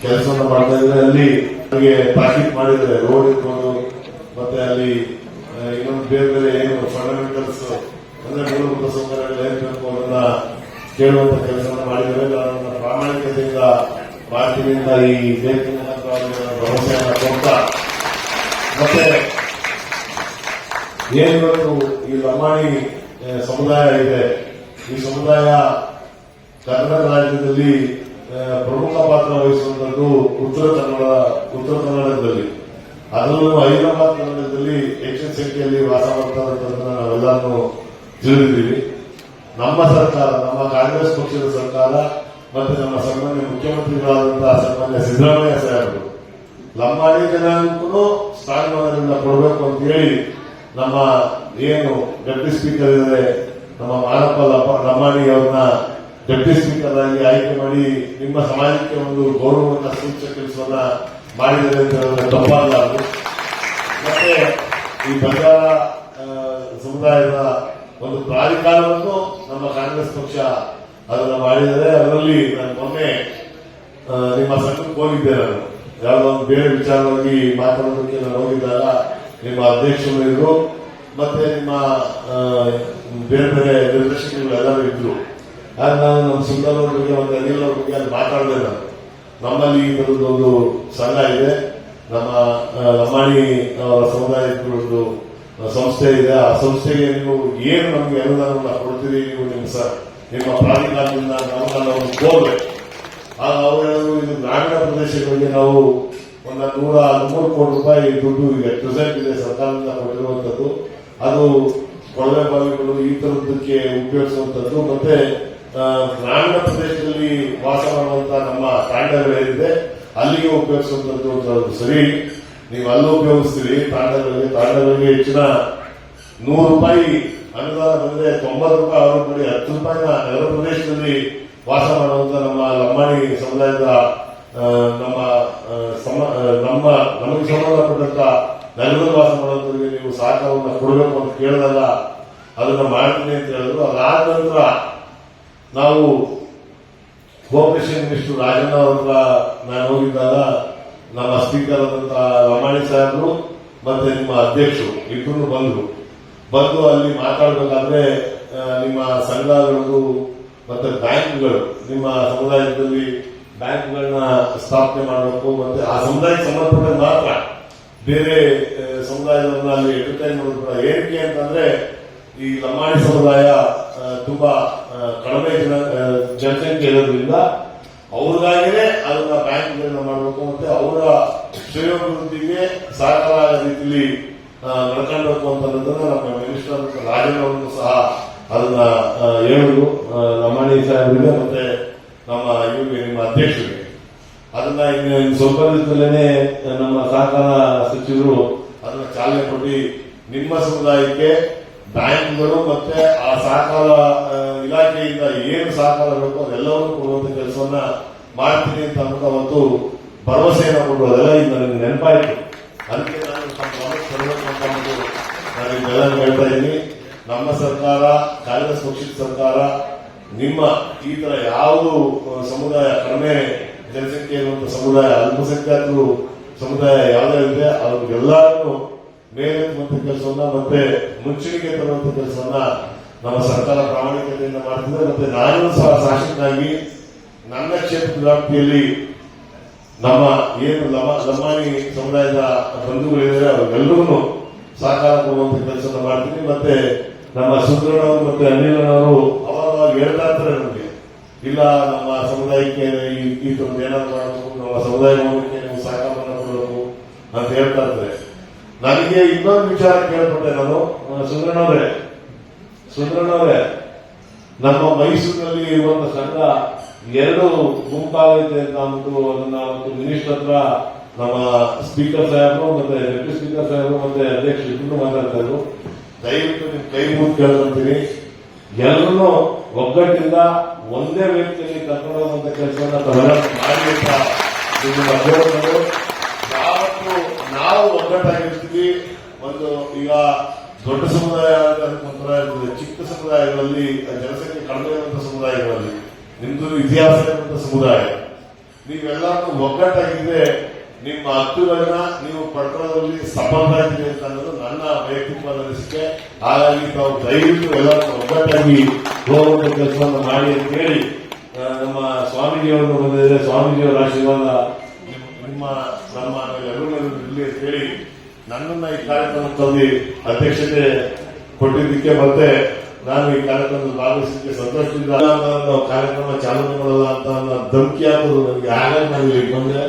ಕೆಲಸವನ್ನು ಮಾಡ್ತಾ ಇದ್ರೆ ಅಲ್ಲಿ ನಮಗೆ ಪ್ಯಾಕೆಟ್ ಮಾಡಿದ್ರೆ ರೋಡ್ ಇರ್ಬೋದು, ಮತ್ತೆ ಅಲ್ಲಿ ಇನ್ನೊಂದು ಬೇರೆ ಬೇರೆ ಏನು ಫಂಡಮೆಂಟಲ್ಸ್ ಅಂದ್ರೆ ಮೂಲಭೂತ ಸೌಕರ್ಯಗಳು ಏನ್ ಬೇಕು ಅದನ್ನ ಕೇಳುವಂತ ಕೆಲಸವನ್ನು ಮಾಡಿದರೆ ನಾನು ಪ್ರಾಮಾಣಿಕತೆಯಿಂದ ಮಾತಿನಿಂದ ಈ ಅವರಿಗೆ ಭರವಸೆಯನ್ನು ಕೊಡ್ತಾ, ಮತ್ತೆ ಏನಿವತ್ತು ಈ ಲಂಬಾಣಿ ಸಮುದಾಯ ಇದೆ. ಈ ಸಮುದಾಯ ಕರ್ನಾಟಕ ರಾಜ್ಯದಲ್ಲಿ ಪ್ರಮುಖ ಪಾತ್ರ ವಹಿಸುವಂತದ್ದು ಉತ್ತರ ಕನ್ನಡ, ಉತ್ತರ ಕನ್ನಡದಲ್ಲಿ. ಅದರಲ್ಲೂ ಹೈದರಾಬಾದ್ ಕನ್ನಡದಲ್ಲಿ ಹೆಚ್ಚಿನ ಸಂಖ್ಯೆಯಲ್ಲಿ ವಾಸ ಮಾಡ್ತಾರಂತದನ್ನ ನಾವೆಲ್ಲರೂ ತಿಳಿದಿದ್ದೀವಿ. ನಮ್ಮ ಸರ್ಕಾರ, ನಮ್ಮ ಕಾಂಗ್ರೆಸ್ ಪಕ್ಷದ ಸರ್ಕಾರ ಮತ್ತೆ ನಮ್ಮ ಸನ್ಮಾನ್ಯ ಮುಖ್ಯಮಂತ್ರಿಗಳಾದಂತಹ ಸನ್ಮಾನ್ಯ ಸಿದ್ದರಾಮಯ್ಯ ಸಾಹೇಬರು ಲಂಬಾಣಿ ಜನಾಂಗಕ್ಕೂ ಸ್ಥಾನಮಾನದಿಂದ ಕೊಡಬೇಕು ಅಂತ ಹೇಳಿ ನಮ್ಮ ಏನು ಡೆಪ್ಟಿ ಸ್ಪೀಕರ್ ಇದ್ದಾರೆ, ನಮ್ಮ ಮಾನಪ್ಪ ಲಂಬ- ಲಂಬಾಣಿ ಅವ್ರನ್ನ ಡೆಪ್ಟಿ ಸ್ಪೀಕರ್ ಆಯ್ಕೆ ಮಾಡಿ ನಿಮ್ಮ ಸಮಾಜಕ್ಕೆ ಒಂದು ಗೌರವವನ್ನು ಸೂಚಿಸುವ ಕೆಲಸವನ್ನ ಮಾಡಿದರೆ ತಪ್ಪಾಗಲಾರದು ಮತ್ತೆ ಈ ಬಂಗಾರ ಸಮುದಾಯದ ಒಂದು ಪ್ರಾಧಿಕಾರವನ್ನು ನಮ್ಮ ಕಾಂಗ್ರೆಸ್ ಪಕ್ಷ ಅದನ್ನ ಮಾಡಿದರೆ ಅದರಲ್ಲಿ ನಾನು ಮೊನ್ನೆ ನಿಮ್ಮ ಸಂಘಕ್ಕೆ ಹೋಗಿದ್ದೆ ನಾನು. ಯಾವುದೋ ಒಂದು ಬೇರೆ ವಿಚಾರವಾಗಿ ಮಾತಾಡೋದಕ್ಕೆ ನಾನು ಹೋಗಿದ್ದಾಗ ನಿಮ್ಮ ಅಧ್ಯಕ್ಷರು ಇದ್ರು, ಮತ್ತೆ ನಿಮ್ಮ ಬೇರೆ ಬೇರೆ ನಿರ್ದೇಶಕರು ಎಲ್ಲರೂ ಇದ್ರು. ನಾನು ನಮ್ಮ ಸುಂದರ್ ಬಗ್ಗೆ ಒಂದು ಅನಿಲ್ ಅವ್ರ ಬಗ್ಗೆ ಅಲ್ಲಿ ಮಾತಾಡಿದೆ ನಮ್ಮಲ್ಲಿ ಈ ಒಂದು ಸಂಘ ಇದೆ. ನಮ್ಮ ರಮಾಣಿ ಅವರ ಸಮುದಾಯಕ್ಕೆ ಸಂಸ್ಥೆ ಇದೆ. ಆ ಸಂಸ್ಥೆಗೆ ನೀವು ಏನು ನಮಗೆ ಅನುದಾನವನ್ನು ಕೊಡ್ತೀರಿ ನೀವು ನಿಮ್ಮ ಸರ್ ನಿಮ್ಮ ಪ್ರಾಧಿಕಾರದಿಂದ ನಾವು ನಾವು ಕೋರ್ಬೇಕು ಆಗ ಅವರು ಇದು ಗ್ರಾಮೀಣ ಪ್ರದೇಶಗಳಿಗೆ ನಾವು ಒಂದು ನೂರ ಹದಿಮೂರು ಕೋಟಿ ರೂಪಾಯಿ ದುಡ್ಡು ಈಗ ಪ್ರೆಸೆಂಟ್ ಇದೆ ಸರ್ಕಾರದಿಂದ ಕೊಟ್ಟಿರುವಂತದ್ದು. ಅದು ಕೊಳವೆ ಬಾವಿಗಳು ಈ ತರದಕ್ಕೆ ಉಪಯೋಗಿಸುವಂತದ್ದು. ಮತ್ತೆ ಗ್ರಾಮೀಣ ಪ್ರದೇಶದಲ್ಲಿ ವಾಸ ಮಾಡುವಂತ ನಮ್ಮ ತಾಂಡಗಳೇನಿದೆ ಅಲ್ಲಿಗೆ ಉಪಯೋಗಿಸುವಂತದ್ದು ಸರಿ. ನೀವು ಅಲ್ಲಿ ಉಪಯೋಗಿಸ್ತೀರಿ, ತಾಂಡಗಳಿಗೆ ತಾಂಡಗಳಿಗೆ ಹೆಚ್ಚಿನ ನೂರು ರೂಪಾಯಿ ಅನುದಾನ ಬಂದ್ರೆ ತೊಂಬತ್ತು ರೂಪಾಯಿ ಅವರು ಮಾಡಿ ಹತ್ತು ರೂಪಾಯಿನ ನಗರ ಪ್ರದೇಶದಲ್ಲಿ ವಾಸ ಮಾಡುವಂತ ನಮ್ಮ ಲಂಬಾಣಿ ಸಮುದಾಯದ ನಮ್ಮ ನಮ್ಮ ನಮಗೆ ಸಂಬಂಧಪಟ್ಟಂತ ನಗರದಲ್ಲಿ ವಾಸ ಮಾಡುವಂತವರಿಗೆ ನೀವು ಸಹಕಾರವನ್ನು ಕೊಡಬೇಕು ಅಂತ ಕೇಳಿದಾಗ ಅದನ್ನ ಮಾಡ್ತೀನಿ ಅಂತ ಹೇಳಿದ್ರು. ಅದಾದ ನಂತರ ನಾವು ಕೋಪರೇಷನ್ ಮಿನಿಸ್ಟರ್ ರಾಜಣ್ಣ ನಾನು ಹೋಗಿದ್ದಾಗ ನಮ್ಮ ಸ್ಪೀಕರ್ ಆದಂತಹ ರಮಾಣಿ ಸಾಹೇಬರು ಮತ್ತೆ ನಿಮ್ಮ ಅಧ್ಯಕ್ಷರು ಇಬ್ಬರು ಬಂದರು. ಬಂದು ಅಲ್ಲಿ ಮಾತಾಡಬೇಕಾದ್ರೆ ನಿಮ್ಮ ಸಂಘಗಳು ಮತ್ತೆ ಬ್ಯಾಂಕ್ಗಳು, ನಿಮ್ಮ ಸಮುದಾಯದಲ್ಲಿ ಬ್ಯಾಂಕ್ಗಳನ್ನ ಸ್ಥಾಪನೆ ಮಾಡಬೇಕು ಮತ್ತೆ ಆ ಸಮುದಾಯ ಸಂಬಂಧಪಟ್ಟ ಮಾತ್ರ ಬೇರೆ ಸಮುದಾಯದವರನ್ನ ಅಲ್ಲಿ ಎಂಟರ್ಟೈನ್ ಮಾಡೋದು ಕೂಡ ಏನಕ್ಕೆ ಅಂತಂದ್ರೆ ಈ ಲಂಬಾಣಿ ಸಮುದಾಯ ತುಂಬಾ ಕಡಿಮೆ ಜನ ಜನಸಂಖ್ಯೆ ಇರೋದ್ರಿಂದ ಅವ್ರಿಗಾಗಿನೇ ಅದನ್ನ ಬ್ಯಾಂಕ್ ಮಾಡಬೇಕು ಮತ್ತೆ ಅವರ ಶ್ರೇಯೋಭಿವೃದ್ಧಿಗೆ ಸಹಕಾರ ರೀತಿಯಲ್ಲಿ ನಡ್ಕೊಳ್ಬೇಕು ಅಂತನ್ನೋದನ್ನ ನಮ್ಮ ಮಿನಿಸ್ಟರ್ ರಾಜನ್ ಅವರು ಸಹ ಅದನ್ನ ಹೇಳಿದ್ರು. ನಮ್ಮಣಿ ಸಾಹೇಬ್ರಿಗೆ ಮತ್ತೆ ನಮ್ಮ ಇವರಿಗೆ ನಿಮ್ಮ ಅಧ್ಯಕ್ಷರಿಗೆ. ಅದನ್ನ ಇನ್ನು ಸ್ವಲ್ಪ ದಿನದಲ್ಲೇ ನಮ್ಮ ಸಹಕಾರ ಸಚಿವರು ಅದನ್ನ ಚಾಲನೆ ಕೊಟ್ಟು ನಿಮ್ಮ ಸಮುದಾಯಕ್ಕೆ ಬ್ಯಾಂಕ್ಗಳು ಮತ್ತೆ ಆ ಸಹಕಾರ ಇಲಾಖೆಯಿಂದ ಏನು ಸಹಕಾರ ಬೇಕು ಅದೆಲ್ಲವನ್ನೂ ಕೊಡುವಂತ ಕೆಲಸವನ್ನ ಮಾಡ್ತೀನಿ ಅಂತ ಅನ್ನೋದು ಭರವಸೆಯನ್ನು ಕೊಟ್ಟು ಅದೆಲ್ಲ ನನಗೆ ನೆನಪಾಯಿತು. ಅದಕ್ಕೆ ನಾನು ನಾನು ಹೇಳ್ತಾ ಇದ್ದೀನಿ. ನಮ್ಮ ಸರ್ಕಾರ, ಕಾಂಗ್ರೆಸ್ ಪಕ್ಷದ ಸರ್ಕಾರ, ನಿಮ್ಮ ಈ ತರ ಯಾವುದು ಸಮುದಾಯ ಕಡಿಮೆ ಜನಸಂಖ್ಯೆ ಇರುವಂತಹ ಸಮುದಾಯ, ಅಲ್ಪಸಂಖ್ಯಾತರು ಸಮುದಾಯ ಯಾವ್ದೇ ಇದೆ ಅವ್ರಿಗೆಲ್ಲರನ್ನು ಮೇಲೆತ್ತುವಂತ ಕೆಲಸವನ್ನ ಮತ್ತೆ ಮುಂಚೂಣಿಗೆ ತರುವಂತ ಕೆಲಸವನ್ನ ನಮ್ಮ ಸರ್ಕಾರ ಪ್ರಾಮಾಣಿಕತೆಯಿಂದ ಮಾಡ್ತಿದೆ ಮತ್ತೆ ನಾನು ಸಹ ಶಾಸಕನಾಗಿ ನನ್ನ ಕ್ಷೇತ್ರದ ವ್ಯಾಪ್ತಿಯಲ್ಲಿ ನಮ್ಮ ಏನು ಲಮ ಸಮುದಾಯದ ಬಂಧುಗಳಿದ್ದಾರೆ ಅವರಿಗೆಲ್ಲರೂ ಸಹಕಾರ ಕೊಡುವಂತ ಕೆಲಸ ಮಾಡ್ತೀನಿ. ಮತ್ತೆ ನಮ್ಮ ಸುಂದರನವರು ಮತ್ತೆ ಅನಿಲನವರು ಅವಾಗ ಹೇಳ್ತಾ ಇರ್ತಾರೆ ನಮಗೆ. ಇಲ್ಲ, ನಮ್ಮ ಸಮುದಾಯಕ್ಕೆ ಈ ಥರದ್ದು ಏನಾದ್ರು ಮಾಡಬೇಕು, ನಮ್ಮ ಸಮುದಾಯ ಭವನಕ್ಕೆ ನೀವು ಸಹಕಾರವನ್ನು ಕೊಡಬೇಕು ಅಂತ ಹೇಳ್ತಾ ಇರ್ತಾರೆ ನನಗೆ ಇನ್ನೊಂದು ವಿಚಾರ ಕೇಳ್ಪಟ್ಟೆ ನಾನು. ಸುಂದರನವರೇ ಸುಂದರನವರೇ ನಮ್ಮ ಮೈಸೂರಿನಲ್ಲಿ ಇರುವಂತಹ ಸಂಘ ಎರಡು ಗುಂಪಾಗೈತೆ ಅಂತ ಅಂದ್ಬಿಟ್ಟು ಅದನ್ನ ಒಂದು ಮಿನಿಸ್ಟರ್ ಹತ್ರ ನಮ್ಮ ಸ್ಪೀಕರ್ ಸಾಹೇಬರು ಮತ್ತೆ ಡೆಪ್ಯೂಟಿ ಸ್ಪೀಕರ್ ಸಾಹೇಬರು ಮತ್ತೆ ಅಧ್ಯಕ್ಷ ಇಬ್ಬರು ಮಾತಾಡ್ತಾ ಇದ್ರು. ದಯವಿಟ್ಟು ನಿಮ್ ಕೈ ಮುಗಿದು ಕೇಳ್ಕೊಂತೀನಿ. ಎಲ್ಲರೂ ಒಗ್ಗಟ್ಟಿಂದ ಒಂದೇ ವ್ಯಕ್ತಿಯಲ್ಲಿ ಕರ್ಕೊಂಡು ಹೋಗುವಂತ ಕೆಲಸವನ್ನ ಮಾಡಿ ಯಾವತ್ತು ನಾವು ಒಗ್ಗಟ್ಟಾಗಿರ್ತೀವಿ. ಒಂದು ಈಗ ದೊಡ್ಡ ಸಮುದಾಯ ಇರ್ತದೆ ಚಿಕ್ಕ ಸಮುದಾಯಗಳಲ್ಲಿ ಜನಸಂಖ್ಯೆ ಕಡಿಮೆ ಇರುವಂತಹ ಸಮುದಾಯಗಳಲ್ಲಿ, ನಿಮ್ದು ಇತಿಹಾಸ ಇರುವಂತಹ ಸಮುದಾಯ. ನೀವೆಲ್ಲರೂ ಒಗ್ಗಟ್ಟಾಗಿದ್ರೆ ನಿಮ್ಮ ಹಕ್ಕುಗಳನ್ನ ನೀವು ಪಡ್ಕೊಳ್ಳೋದ್ರಲ್ಲಿ ಸಫಲರಾಗಿದ್ದೀರಿ ಅಂತ ಅನ್ನೋದು ನನ್ನ ವೈಯಕ್ತಿಕವಾದ ಅನಿಸಿಕೆ. ಹಾಗಾಗಿ ತಾವು ದಯವಿಟ್ಟು ಎಲ್ಲರೂ ಒಗ್ಗಟ್ಟಾಗಿ ಹೋಗುವಂತ ಕೆಲಸವನ್ನು ಮಾಡಿ ಅಂತ ಹೇಳಿ ನಮ್ಮ ಸ್ವಾಮೀಜಿಯವರು ಬಂದಿದ್ದಾರೆ ಸ್ವಾಮೀಜಿಯವರ ಆಶೀರ್ವಾದ ನಿಮ್ಮ, ನಮ್ಮ ಎಲ್ಲರೂ ಇರಲಿ ಅಂತ ಹೇಳಿ ನನ್ನನ್ನ ಈ ಕಾರ್ಯಕ್ರಮದಲ್ಲಿ ಅಧ್ಯಕ್ಷತೆ ಕೊಟ್ಟಿದ್ದಕ್ಕೆ ಮತ್ತೆ ನಾನು ಈ ಕಾರ್ಯಕ್ರಮದಲ್ಲಿ ಭಾಗವಹಿಸಿದ್ದಕ್ಕೆ ಸಂತೋಷದಿಂದ ಕಾರ್ಯಕ್ರಮ ಚಾಲನೆ ಮಾಡಲ್ಲ ಅಂತ ಅನ್ನೋ ಧಮಕಿ ನನಗೆ ಹಾಗಾಗಿ ನಾನು ಇಲ್ಲಿ ಬಂದೆ.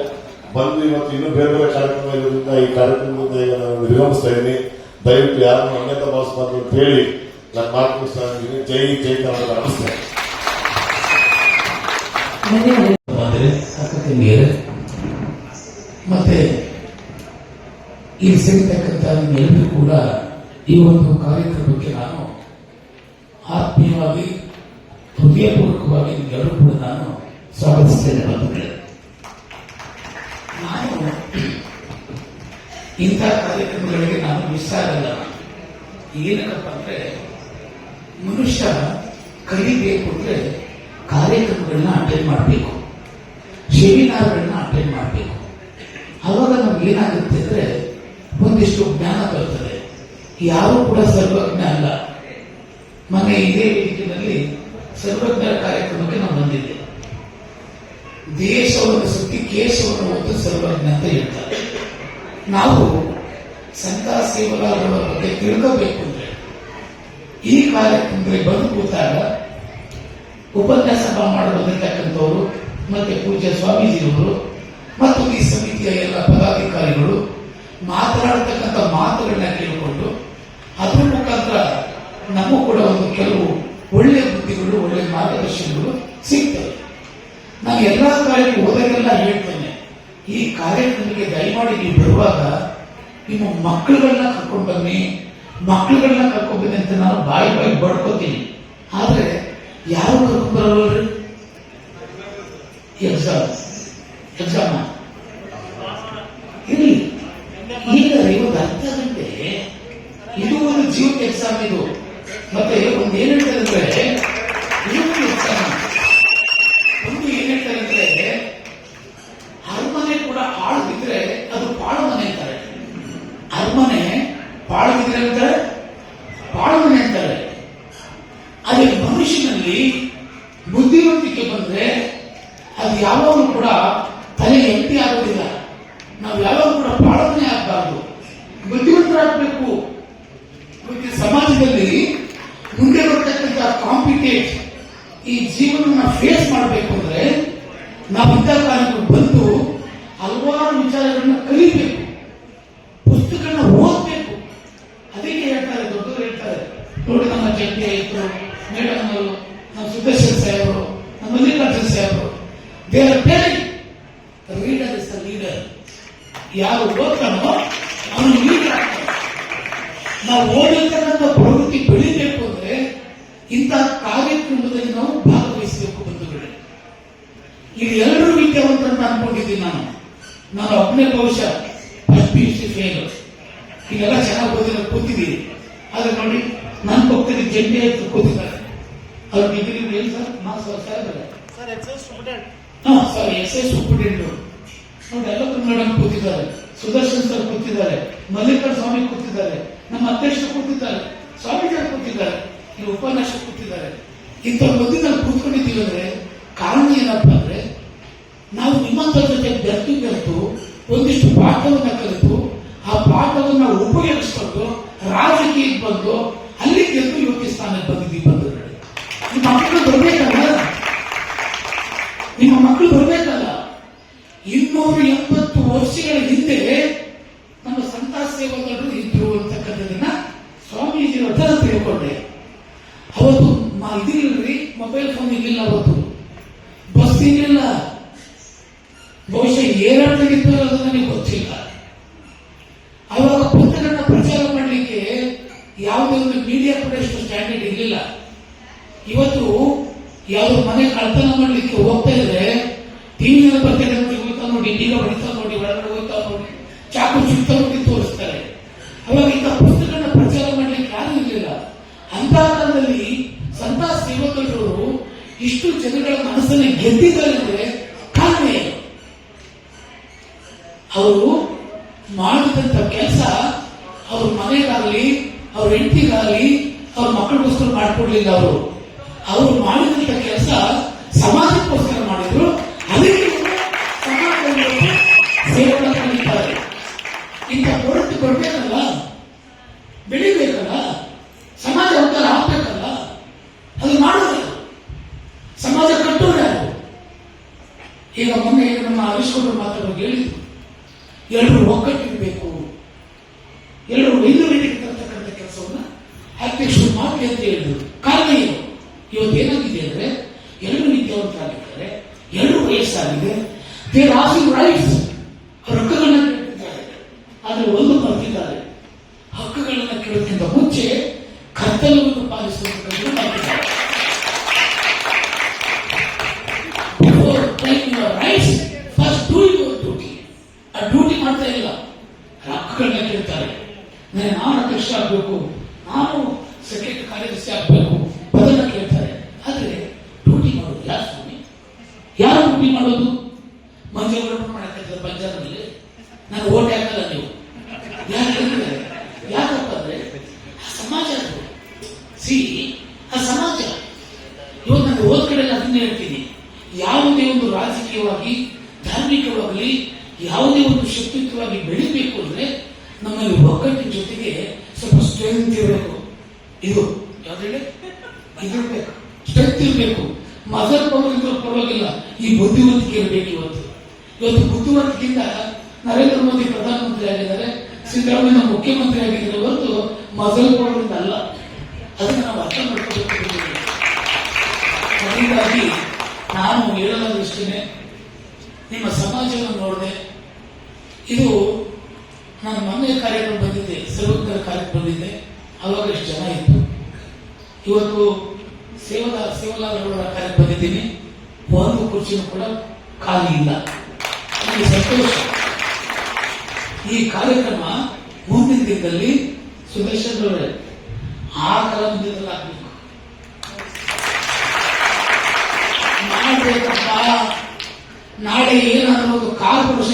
ಬಂದು ಇವತ್ತು ಇನ್ನೂ ಬೇರೆ ಬೇರೆ ಕಾರ್ಯಕ್ರಮ ಇರೋದ್ರಿಂದ ಈ ಕಾರ್ಯಕ್ರಮದ ಈಗ ನಾನು ಇದ್ದೀನಿ. ದಯವಿಟ್ಟು ಯಾರನ್ನು ಅನ್ಯತ ಭಾವಿಸಬಾರ್ದು ಅಂತ ಹೇಳಿ ನಾನು ಮಾತು ಮುಗಿಸ್ತಾ ಇದ್ದೀನಿ. ಜೈ ಜೈ ಕನ್ನಡ ನಮಸ್ತೆ. ಮತ್ತೆ ಇಲ್ಲಿ ಸಿಗತಕ್ಕಂಥ ನಿಮ್ಮೆಲ್ಲರೂ ಕೂಡ ಈ ಒಂದು ಕಾರ್ಯಕ್ರಮಕ್ಕೆ ನಾನು ಆತ್ಮೀಯವಾಗಿ, ಹೃದಯಪೂರ್ವಕವಾಗಿ ನಿಮ್ಗೆಲ್ಲರೂ ಕೂಡ ನಾನು ಸ್ವಾಗತಿಸ್ತೇನೆ ಬಂಧುಗಳೇ. ನಾನು ಇಂಥ ಕಾರ್ಯಕ್ರಮಗಳಿಗೆ ನಾನು ಮಿಸ್ ಆಗಲ್ಲ ಏನಕ್ಕಪ್ಪ ಅಂದ್ರೆ, ಮನುಷ್ಯ ಕಲಿಬೇಕು ಅಂದ್ರೆ ಕಾರ್ಯಕ್ರಮಗಳನ್ನ ಅಟೆಂಡ್ ಮಾಡಬೇಕು. ಸೆಮಿನಾರ್ಗಳನ್ನ ಅಟೆಂಡ್ ಮಾಡಬೇಕು. ಅವಾಗ ನಮ್ಗೆ ಏನಾಗುತ್ತೆ ಅಂದ್ರೆ ಒಂದಿಷ್ಟು ಜ್ಞಾನ ಬರ್ತದೆ. ಯಾರು ಕೂಡ ಸರ್ವಜ್ಞ ಅಲ್ಲ. ಮೊನ್ನೆ ಇದೇ ವೇದಿಕೆಯಲ್ಲಿ ಸರ್ವಜ್ಞರ ಕಾರ್ಯಕ್ರಮಕ್ಕೆ ನಾವು ಬಂದಿದ್ದೆ. ದೇಶವನ್ನು ಸುತ್ತಿ ಕೇಶವನ್ನು ಒತ್ತು ಸರ್ವಜ್ಞ ಅಂತ ಹೇಳ್ತಾರೆ. ನಾವು ಸಂತ ಸೇವಲಾರರ ಬಗ್ಗೆ ತಿಳ್ಕೋಬೇಕು ಅಂದ್ರೆ, ಈ ಕಾರ್ಯಕ್ರಮದಲ್ಲಿ ಬಂದು ಕೂತಾಗ ಉಪನ್ಯಾಸ ಮಾಡಲು ಮತ್ತೆ ಪೂಜ್ಯ ಸ್ವಾಮೀಜಿಯವರು, ಮತ್ತು ಈ ಸಮಿತಿಯ ಎಲ್ಲ ಪದಾಧಿಕಾರಿಗಳು ಮಾತನಾಡತಕ್ಕಂಥ ಮಾತುಗಳನ್ನ ಕೇಳಿಕೊಂಡು ಅದ್ರ ಮುಖಾಂತರ ನಮಗೂ ಕೂಡ ಒಂದು ಕೆಲವು ಒಳ್ಳೆಯ ಬುದ್ಧಿಗಳು ಒಳ್ಳೆಯ ಮಾರ್ಗದರ್ಶನಗಳು ಸಿಗ್ತವೆ. ನಾನು ಎಲ್ಲ ಕಾರ್ಯಕ್ಕೆ ಹೋದಾಗೆಲ್ಲ ಹೇಳ್ತೇನೆ, ಈ ಕಾರ್ಯಕ್ರಮಕ್ಕೆ ದಯಮಾಡಿ ನೀವು ಬರುವಾಗ ನಿಮ್ಮ ಮಕ್ಕಳುಗಳನ್ನ ಕರ್ಕೊಂಡು ಬನ್ನಿ, ಮಕ್ಕಳುಗಳನ್ನ ಕರ್ಕೊಂಡು ಬನ್ನಿ ಅಂತ ನಾನು ಬಾಯಿ ಬಾಯಿ ಬಡ್ಕೋತೀನಿ. ಆದರೆ ಯಾರು ಕರ್ಕೊಂಡು ಬರಲ್ರಿ ಎಕ್ಸಾಮ್. ಎಕ್ಸಾಮ್ ಇರಲಿ ಈಗ ಇವತ್ತು ಅರ್ಧ ಗಂಟೆ ಇದು ಎಕ್ಸಾಮ್ ಇದು. ಮತ್ತೆ ಒಂದು ಏನ್ ಹೇಳ್ತಾರೆ ಇದು ಎಕ್ಸಾಮ್ ಒಂದು ಏನ್ ಹೇಳ್ತಾರೆ ಅಂದ್ರೆ ಅರಮನೆ ಕೂಡ ಹಾಳದಿದ್ರೆ ಅದು ಪಾಳುಮನೆ ಅಂತಾರೆ ಅರಮನೆ ಪಾಳುದಿದ್ರೆ ಅಂತಾರೆ ಪಾಳುಮನೆ ಅಂತಾರೆ ಅದೇ ಮನುಷ್ಯನಲ್ಲಿ ಬುದ್ಧಿವಂತಿಕೆ ಬಂದ್ರೆ ಅದು ಯಾವಾಗಲೂ ಕೂಡ ತಲೆ ಎಂಟಿ ಆಗೋದಿಲ್ಲ ನಾವು ಯಾವಾಗ ಕೂಡ ಪಾಳನೆ ಆಗಬಾರ್ದು ಬುದ್ಧಿವಂತರಾಗಬೇಕು ಇವತ್ತಿನ ಸಮಾಜದಲ್ಲಿ ಮುಂದೆ ಬರ್ತಕ್ಕಂಥ ಕಾಂಪಿಟೇಟ್ ಈ ಜೀವನನ ಫೇಸ್ ಮಾಡಬೇಕು ಅಂದ್ರೆ, ನಾವು ಇಂಥ ಕಾಲಕ್ಕೆ ಬಂದು ಹಲವಾರು ವಿಚಾರಗಳನ್ನ ಕಲಿಬೇಕು. ಇಂತಹ ಕಾರ್ಯಕ್ರಮದಲ್ಲಿ ನಾವು ಭಾಗವಹಿಸಬೇಕು ಬಂಧುಗಳೇ. ಇಲ್ಲಿ ಎಲ್ಲರೂ ವಿದ್ಯಾವಂತರನ್ನ ಅನ್ಕೊಂಡಿದ್ದೀನಿ ನಾನು. ನಾನು ಒಬ್ಬನೇ ಬಹುಶಃ first PUC fail ಚೆನ್ನಾಗಿ ಓದಿರೋ ಕೂತಿದ್ದೀನಿ ಆದ್ರೆ ನೋಡಿ ನನ್ನ ಪಕ್ಕದ ಜಂಟಿ ಅಂತ ಕೂತಿದ್ದಾರೆ. ಅವ್ರ ಡಿಗ್ರಿ ಏನು ಸರ್? ವರ್ಷ sir yes sorry yes I superintendent ನೋಡಿ ಎಲ್ಲ ಮೇಡಮ್ ಕೂತಿದ್ದಾರೆ. ಸುದರ್ಶನ್ ಸರ್ ಕೂತಿದ್ದಾರೆ. ಮಲ್ಲಿಕಾರ್ ಸ್ವಾಮಿ ಕೂತಿದ್ದಾರೆ. ನಮ್ಮ ಅಧ್ಯಕ್ಷರು ಕೂತಿದ್ದಾರೆ. ಸ್ವಾಮೀಜಿ ಕೂತಿದ್ದಾರೆ. ಇಲ್ಲಿ ಉಪನ್ಯಾಸ ಕೊಟ್ಟಿದ್ದಾರೆ ಇಂಥ ಬಗ್ಗೆ ನಾವು ಕೂತ್ಕೊಂಡಿದ್ದೀವಿ ಕಾರಣ ಏನಪ್ಪ ಅಂದ್ರೆ ನಾವು ನಿಮ್ಮಂತ ಜೊತೆ ಬೆರ್ತು ಬೆರೆತು ಒಂದಿಷ್ಟು ಪಾಠವನ್ನ ಕಲಿತು, ಆ ಪಾಠವನ್ನ ಉಪಯೋಗಿಸ್ಕೊಂಡು ರಾಜಕೀಯಕ್ಕೆ ಬಂದು ಅಲ್ಲಿ ಗೆದ್ದು ಯೋಗ್ಯ ಸ್ಥಾನಕ್ಕೆ ಬಂದಿದ್ದೀವಿ ಬಂದ್ರೆ ನಿಮ್ಮ ಮಕ್ಕಳು ಬರ್ಬೇಕಲ್ಲ? ನಿಮ್ಮ ಮಕ್ಕಳು ಬರ್ಬೇಕಲ್ಲ? ಇನ್ನೂರ ಎಂಬತ್ತು ವರ್ಷಗಳ ಫೋನ್ ಇರಲಿಲ್ಲ ಅವತ್ತು ಬಸ್ ಇರಲಿಲ್ಲ ಬಹುಶಃ ಏರಾಟಗಿತ್ತು ಅನ್ನೋದು ನನಗೆ ಗೊತ್ತಿಲ್ಲ. ಅವಾಗ ಪುಸ್ತಕನ ಪ್ರಚಾರ ಮಾಡಲಿಕ್ಕೆ ಯಾವುದೇ ಒಂದು ಮೀಡಿಯಾ ಕೂಡ ಇಷ್ಟು ಸ್ಟ್ಯಾಂಡರ್ಡ್ ಇರಲಿಲ್ಲ. ಇವತ್ತು ಯಾವ್ದು ಮನೆ ಕಳ್ತನ ಮಾಡ್ಲಿಕ್ಕೆ ಜನಗಳ ಮನಸ್ಸನ್ನು ಗೆದ್ದಿದ್ದಾರೆ ಅಂದ್ರೆ ಕಾರಣ ಏನು ಅವರು ಮಾಡಿದಂತ ಕೆಲಸ ಅವ್ರ ಮನೆಗಾಗ್ಲಿ, ಅವ್ರ ಹೆಂಡತಿಗಾಗ್ಲಿ, ಅವ್ರ ಮಕ್ಕಳಿಗೋಸ್ಕರ ಮಾಡ್ಕೊಡ್ಲಿಲ್ಲ ಅವರು. ಅವರು ಮಾಡಿದಂತ ಕೆಲಸ ಸಮಾಜಕ್ಕೋಸ್ಕರ ಮಾಡಿದ್ರು ಅದಕ್ಕೆ ಇವರು ಸಮಾಜದಲ್ಲಿ ಸೇವನೆ ಮಾಡಿದ್ದಾರೆ ಇಂಥ ಹೊರತು ಕೊಡ್ಬೇಕಲ್ಲ ಬೆಳಿಬೇಕಲ್ಲ ಸಮಾಜ ಉದ್ಧಾರ ಆಗ್ಬೇಕಲ್ಲ ಅದು ಮಾಡೋದು ಸಮಾಜ ಕಟ್ಟೋರು ಯಾರು ಈಗ ಮೊನ್ನೆ ನಮ್ಮ ಹರೀಶ್ಗೌಡರು ಮಾತಾಡುವಾಗ ಹೇಳಿದ್ರು ಎಲ್ಲರೂ ಒಗ್ಗಟ್ಟಿರಬೇಕು. ಎಲ್ಲರೂ ಬೆಂಗಳೂರಿಗೆ ತರ್ತಕ್ಕಂಥ ಕೆಲಸವನ್ನ ಅಧ್ಯಕ್ಷರು ಮಾಡಿ ಅಂತ ಹೇಳಿದ್ರು. ಕಾರಣ ಏನು? ಇವತ್ತು ಏನಾಗಿದೆ ಅಂದ್ರೆ, ಎಲ್ಲರೂ ವಿದ್ಯಾವಂತರಾಗಿದ್ದಾರೆ, ಎಲ್ಲರೂ ವಯಸ್ಸಾಗಿದೆ. ದೇರ್ ಆಸಿಂಗ್ ರೈಟ್ಸ್ ಅವ್ರ ಹಕ್ಕುಗಳನ್ನ ಕೇಳ್ತಿದ್ದಾರೆ. ಆದ್ರೆ ಒಂದು ಬರ್ತಿದ್ದಾರೆ ಹಕ್ಕುಗಳನ್ನ ಕೇಳೋದಕ್ಕಿಂತ ಮುಂಚೆ ಕರ್ತವ್ಯವನ್ನು ಪಾಲಿಸುವಂತ ಮಾಡ್ತಿದ್ದಾರೆ Before taking your rights, first do your duty. ಆ ಡ್ಯೂಟಿ ಮಾಡ್ತಾ ಇಲ್ಲ ಹಕ್ಕುಗಳನ್ನ ಕೇಳ್ತಾರೆ ನಾನು ನಾನು ಅಧ್ಯಕ್ಷ ಆಗಬೇಕು ನಾನು ಸೆಕ್ರೆಟರಿ ಕಾರ್ಯದರ್ಶಿ ಆಗಬೇಕು. ಅದನ್ನ ಕೇಳ್ತಾರೆ. ಆದ್ರೆ ಡ್ಯೂಟಿ ಮಾಡೋದು ಯಾರು ಸ್ವಾಮಿ? ಯಾರು ಡ್ಯೂಟಿ ಮಾಡೋದು? ಮಂಜುಗಳು ಮಾಡಕ್ಕಾಗ್ತದೆ ಪಂಜಾಬಲ್ಲಿ ನಾನು ಓಟ್ ಹಾಕಲ್ಲ ನೀವು. ಯಾಕಂದ್ರೆ ಯಾಕಪ್ಪ ಅಂದ್ರೆ, ಆ ಸಮಾಜ ಅದು. ಸಿ ಆ ಸಮಾಜ. ಇವತ್ತು ನಾನು ಹೋದ ಕಡೆ ಅದನ್ನ ಹೇಳ್ತೀನಿ. ಯಾವುದೇ ಒಂದು ರಾಜಕೀಯವಾಗಿ ಧಾರ್ಮಿಕವಾಗಲಿ ಯಾವುದೇ ಒಂದು ಶಕ್ತಿಯುತವಾಗಿ ಬೆಳಿಬೇಕು ಅಂದ್ರೆ ನಮ್ಮಲ್ಲಿ ಒಗ್ಗಟ್ಟಿನ ಜೊತೆಗೆ ಸ್ವಲ್ಪ ಸ್ಟ್ರೆಂತ್ ಇರಬೇಕು. ಇದು, ಯಾವ್ದು ಹೇಳಿ? ಸ್ಟ್ರೆಂತ್ ಇರಬೇಕು. ಮದರ್ ಪವರ್ ಇದ್ರೆ ಪರವಾಗಿಲ್ಲ. ಈ ಬುದ್ಧಿವಂತಿಕೆ ಇರಬೇಕು ಇವತ್ತು. ಇವತ್ತು ಬುದ್ಧಿವಂತಿಕೆಯಿಂದ ನರೇಂದ್ರ ಮೋದಿ ಪ್ರಧಾನಮಂತ್ರಿ ಆಗಿದ್ದಾರೆ, ಸಿದ್ದರಾಮಯ್ಯ ಮುಖ್ಯಮಂತ್ರಿ ಆಗಿದ್ದಾರೆ ಹೊರತು ಮದರ್ ಪವರ್ ಇಂದ ಅಲ್ಲ. ಅದನ್ನು ನಾವು ಅರ್ಥ ಮಾಡ್ಕೋಬೇಕು ಅದರಿಂದಾಗಿ ನಾನು ಹೇಳಲಾದ ಇಷ್ಟೇ ನಿಮ್ಮ ಸಮಾಜವನ್ನು ನೋಡಿದೆ, ಇದು ನಾನು ಮೊನ್ನೆ ಕಾರ್ಯಕ್ರಮ ಬಂದಿದ್ದೆ ಸೇವಕರ ಕಾರ್ಯಕ್ಕೆ ಬಂದಿದ್ದೆ, ಅವಾಗ ಎಷ್ಟು ಜನ ಇತ್ತು ಇವತ್ತು ಸೇವಲ ಸೇವಲಾದವರ ಕಾರ್ಯಕ್ಕೆ ಬಂದಿದ್ದೀನಿ. ಒಂದು ಕುರ್ಚಿನೂ ಕೂಡ ಖಾಲಿ ಇಲ್ಲ. ಸಂತೋಷ. ಈ ಕಾರ್ಯಕ್ರಮ ಮುಂದಿನ ದಿನದಲ್ಲಿ ಅವರೇ ಆ ತರ ಆಗ್ಬೇಕು ಆಗಬೇಕು. ನಾಳೆ ಏನಾದರೂ ಒಂದು ಕಾರ್ಪೊರೇಷನ್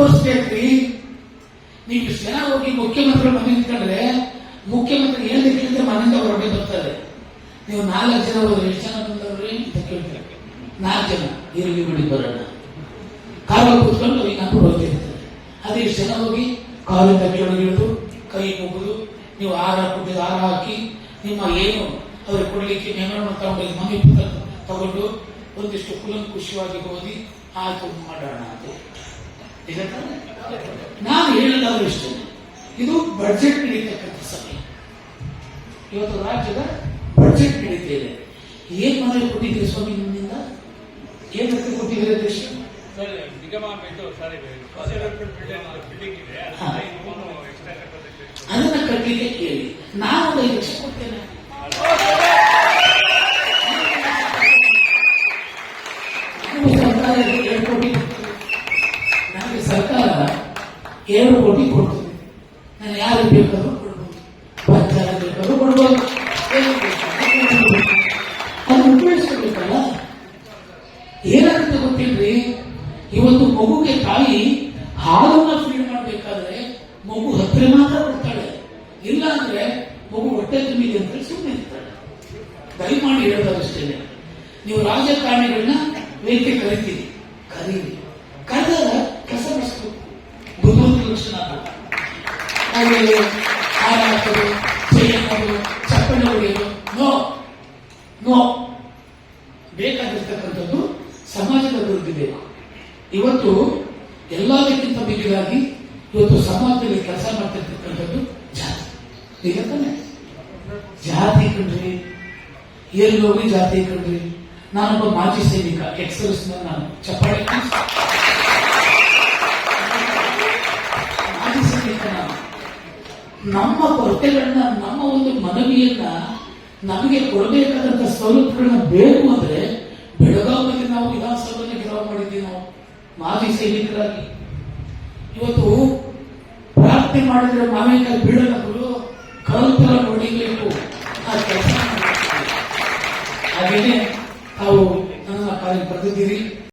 ತೋರಿಸ್ಬೇಕ್ರಿ ನೀವು ಜನ ಹೋಗಿ ಮುಖ್ಯಮಂತ್ರಿ ಮನೆ ನಿಂತ್ಕೊಂಡ್ರೆ ಮುಖ್ಯಮಂತ್ರಿ ಏನ್ ಕೇಳಿದ್ರೆ ಮನೆಯಿಂದ ಹೊರಗೆ ಬರ್ತಾರೆ. ನೀವು ನಾಲ್ಕು ಜನ ಹೋದ್ರೆ ಎಷ್ಟು ಜನ ಬಂದವ್ರಿ ಅಂತ ಕೇಳ್ತಾರೆ. ನಾಲ್ಕು ಜನ ಇರಲಿ ಬಿಡಿ ಬರೋಣ. ಕಾರಲ್ಲಿ ಕೂತ್ಕೊಂಡು ಈಗ ಹೋಗ್ತಿರ್ತಾರೆ ಅದೇ ಇಷ್ಟು ಜನ ಹೋಗಿ ಕಾಲಿಂದ ತಗೊಂಡು ಕೈ ಮುಗಿದು ನೀವು ಆರ ಕುಟ್ಟಿದ ಆರ ಹಾಕಿ ನಿಮ್ಮ ಏನು ಅವ್ರಿಗೆ ಕೊಡ್ಲಿಕ್ಕೆ ನೆಮ್ಮ ತಗೊಂಡು ಮನೆ ತಗೊಂಡು ಒಂದಿಷ್ಟು ಕುಲಂಕುಷವಾಗಿ ಓದಿ ಆಯ್ತು, ಮಾಡೋಣ ಅಂತ? ನಾನು ಹೇಳಿದವರು ಇಷ್ಟೇ. ಇದು ಬಡ್ಜೆಟ್ ನಡೀತಕ್ಕಂಥ ಸಮಯ. ಇವತ್ತು ರಾಜ್ಯದ ಬಡ್ಜೆಟ್ ನಡೀತಾ ಇದೆ. ಏನ್ ಮನವಿ ಕೊಟ್ಟಿದ್ದೀರಿ ಸ್ವಾಮಿ ನಿಮ್ಮಿಂದ? ಏನ್ ರೊಕ್ಕ ಕೊಟ್ಟಿದ್ದೀರಿ ಅಧ್ಯಕ್ಷ. ಅದನ್ನ ಕಟ್ಟಲಿಕ್ಕೆ ಕೇಳಿ. ನಾನು ಐದು ಲಕ್ಷ ಕೊಡ್ತೇನೆ. ಏನು ಕೋಟಿ ಕೊಡ್ತೀನಿ ನಾನು ಯಾರು ಬೇಕಾದ್ರೂ ಕೊಡ್ಬೋದು. ಕೊಡ್ಬೋದು. ಅದು ಉಪಯೋಗಿಸ್ಬೇಕಲ್ಲ ಏನಾಗುತ್ತೆ ಗೊತ್ತಿಲ್ರಿ? ಇವತ್ತು ಮಗುಗೆ ತಾಯಿ ಹಾಲನ್ನ ಫೀಡ್ ಮಾಡಬೇಕಾದ್ರೆ ಮಗು ಹತ್ತಿರ ಮಾತ್ರ ಕೊಡ್ತಾಳೆ. ಇಲ್ಲ ಅಂದ್ರೆ ಮಗು ಹೊಟ್ಟೆ ತುಂಬಿದೆ ಅಂತ ಸುಮ್ಮನೆ ಇರ್ತಾಳೆ. ದಯಮಾಡಿ ಹೇಳೋದಷ್ಟೇ ನೀವು ರಾಜಕಾರಣಿಗಳನ್ನ ವ್ಯಕ್ತಿ ಕರಿತೀರಿ. ಕರೀರಿ. ಹಾಗೆ ಹಾರ ಹಾಕೋದು ಚೈ ಹಾಕೋದು ನೋ ನೋ. ಬೇಕಾಗಿರ್ತಕ್ಕಂಥದ್ದು ಸಮಾಜದ ಅಭಿವೃದ್ಧಿ ಇವತ್ತು ಎಲ್ಲದಕ್ಕಿಂತ ಮಿಗಿಲಾಗಿ ಇವತ್ತು ಸಮಾಜದಲ್ಲಿ ಕೆಲಸ ಮಾಡ್ತಿರ್ತಕ್ಕಂಥದ್ದು ಜಾತಿ. ಈಗ ಜಾತಿ ಕಣ್ರಿ ಎಲ್ಲಿ ಹೋಗಿ ಜಾತಿ ಕಣ್ರಿ ನಾನೊಬ್ಬ ಮಾಜಿ ಸೈನಿಕ ಎಕ್ಸರ್ಸ್ ನಾನು, ಚಪ್ಪಾಳೆ. ನಮ್ಮ ಕೊರತೆಗಳನ್ನ, ನಮ್ಮ ಒಂದು ಮನವಿಯನ್ನ ನಮಗೆ ಕೊಡಬೇಕಾದಂತ ಸೌಲಭ್ಯಗಳನ್ನ ಬೇಕು ಅಂದ್ರೆ ಬೆಳಗಾವಿಯಲ್ಲಿ ನಾವು ವಿಧಾನಸಭೆಯಲ್ಲಿ ಗೆಲುವು ಮಾಡಿದ್ದೀವಿ ನಾವು, ಮಾಜಿ ಸೈನಿಕರಾಗಿ. ಇವತ್ತು ಪ್ರಾರ್ಥನೆ ಮಾಡಿದ್ರೆ ಮಾವಿನಕಾಯಿ ಬೀಳನಗಳು ಕಲ್ಪರ ನೋಡಿಬೇಕು ಆ ಕೆಲಸ ಹಾಗೇನೆ ತಾವು ನನ್ನ ಕಾರ್ಯ ಬರೆದಿದ್ದೀರಿ.